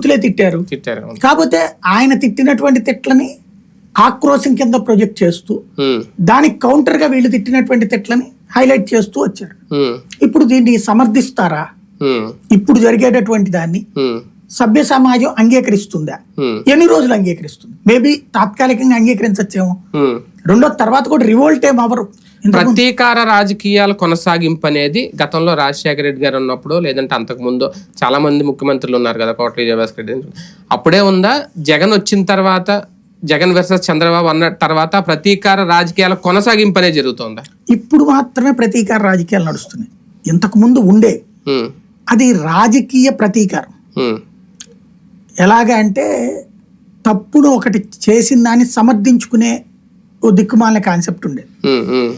బూతులే తిట్టారు. తిట్టారు. కాకపోతే ఆయన తిట్టినటువంటి తిట్లని ఆక్రోశం కింద ప్రొజెక్ట్ చేస్తూ దానికి కౌంటర్గా వీళ్ళు తిట్టినటువంటి తిట్లని హైలైట్ చేస్తూ వచ్చారు. ఇప్పుడు దీన్ని సమర్థిస్తారా? ఇప్పుడు జరిగేటటువంటి దాన్ని సభ్య సమాజం అంగీకరిస్తుందా? ఎన్ని రోజులు అంగీకరిస్తుంది? మేబీ తాత్కాలికంగా అంగీకరించచ్చేమో. రెండో తర్వాత కూడా రివోల్ట్ ఏం అవరు ప్రతీకార రాజకీయాల కొనసాగింపు అనేది గతంలో రాజశేఖర రెడ్డి గారు ఉన్నప్పుడు లేదంటే అంతకు ముందు చాలా మంది ముఖ్యమంత్రులు ఉన్నారు కదా కోట విజయభాస్కర్ రెడ్డి అప్పుడే ఉందా? జగన్ వచ్చిన తర్వాత జగన్ వర్సెస్ చంద్రబాబు అన్న తర్వాత ప్రతీకార రాజకీయాల కొనసాగింపు అనేది జరుగుతుందా? ఇప్పుడు మాత్రమే ప్రతీకార రాజకీయాలు నడుస్తున్నాయి. ఇంతకు ముందు ఉండే. అది రాజకీయ ప్రతీకారం. ఎలాగా అంటే తప్పును ఒకటి చేసిన దాన్ని సమర్థించుకునే ఓ దిక్కుమాలిన కాన్సెప్ట్ ఉండేది ఉమ్.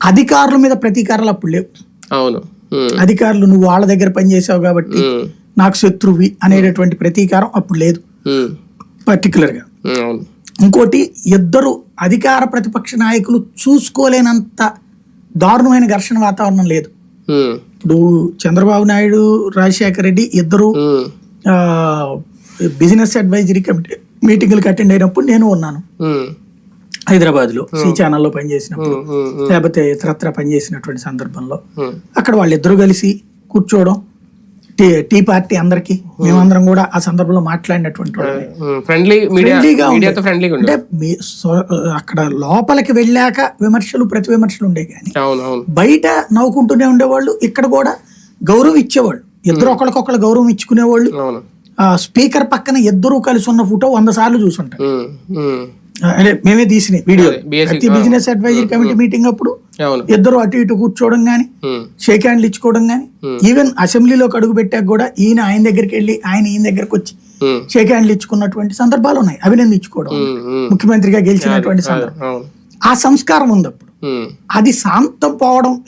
అధికారుల మీద ప్రతీకారాలు అప్పుడు లేవు. అవును. అధికారులు నువ్వు వాళ్ళ దగ్గర పనిచేసావు కాబట్టి నాకు శత్రువి అనేటటువంటి ప్రతీకారం అప్పుడు లేదు. ఉమ్, పర్టికులర్గా ఉమ్, అవును. ఇంకోటి ఇద్దరు అధికార ప్రతిపక్ష నాయకులు చూసుకోలేనంత దారుణమైన ఘర్షణ వాతావరణం లేదు. ఇప్పుడు చంద్రబాబు నాయుడు రాజశేఖర రెడ్డి ఇద్దరు బిజినెస్ అడ్వైజరీ కమిటీ మీటింగ్లకు అటెండ్ అయినప్పుడు నేను ఉన్నాను. హైదరాబాద్లో సి ఛానల్లో పనిచేసినప్పుడు లేకపోతే ఇతరత్ర పనిచేసినటువంటి సందర్భంలో. అక్కడ వాళ్ళిద్దరూ కలిసి కూర్చోవడం టీ టీ పార్టీ అందరికి మేమందరం కూడా ఆ సందర్భంలో మాట్లాడినటువంటి అంటే అక్కడ లోపలికి వెళ్ళాక విమర్శలు ప్రతి విమర్శలు ఉండే కానీ బయట నవ్వుకుంటూనే ఉండేవాళ్ళు ఇక్కడ కూడా గౌరవం ఇచ్చేవాళ్ళు. ఇద్దరు ఒకరికొకరు గౌరవం ఇచ్చుకునేవాళ్ళు. స్పీకర్ పక్కన ఇద్దరు కలిసి ఉన్న ఫోటో వంద సార్లు చూసుంటారు. అంటే మేమే తీసిన వీడియో. ప్రతి బిజినెస్ అడ్వైజరీ కమిటీ మీటింగ్ అప్పుడు ఇద్దరు అటు ఇటు కూర్చోవడం గానీ షేక్ హ్యాండ్లు ఇచ్చుకోవడం గానీ ఈవెన్ అసెంబ్లీలోకి అడుగు పెట్టాక కూడా ఈయన ఆయన దగ్గరికి వెళ్ళి ఆయన ఈయన దగ్గరకు వచ్చి షేక్ హ్యాండ్లు ఇచ్చుకున్నటువంటి సందర్భాలు ఉన్నాయి అభినందించుకోవడం. ముఖ్యమంత్రిగా గెలిచినటువంటి సందర్భం. ఆ సంస్కారం ఉంది అప్పుడు. అది శాంతం పోవడం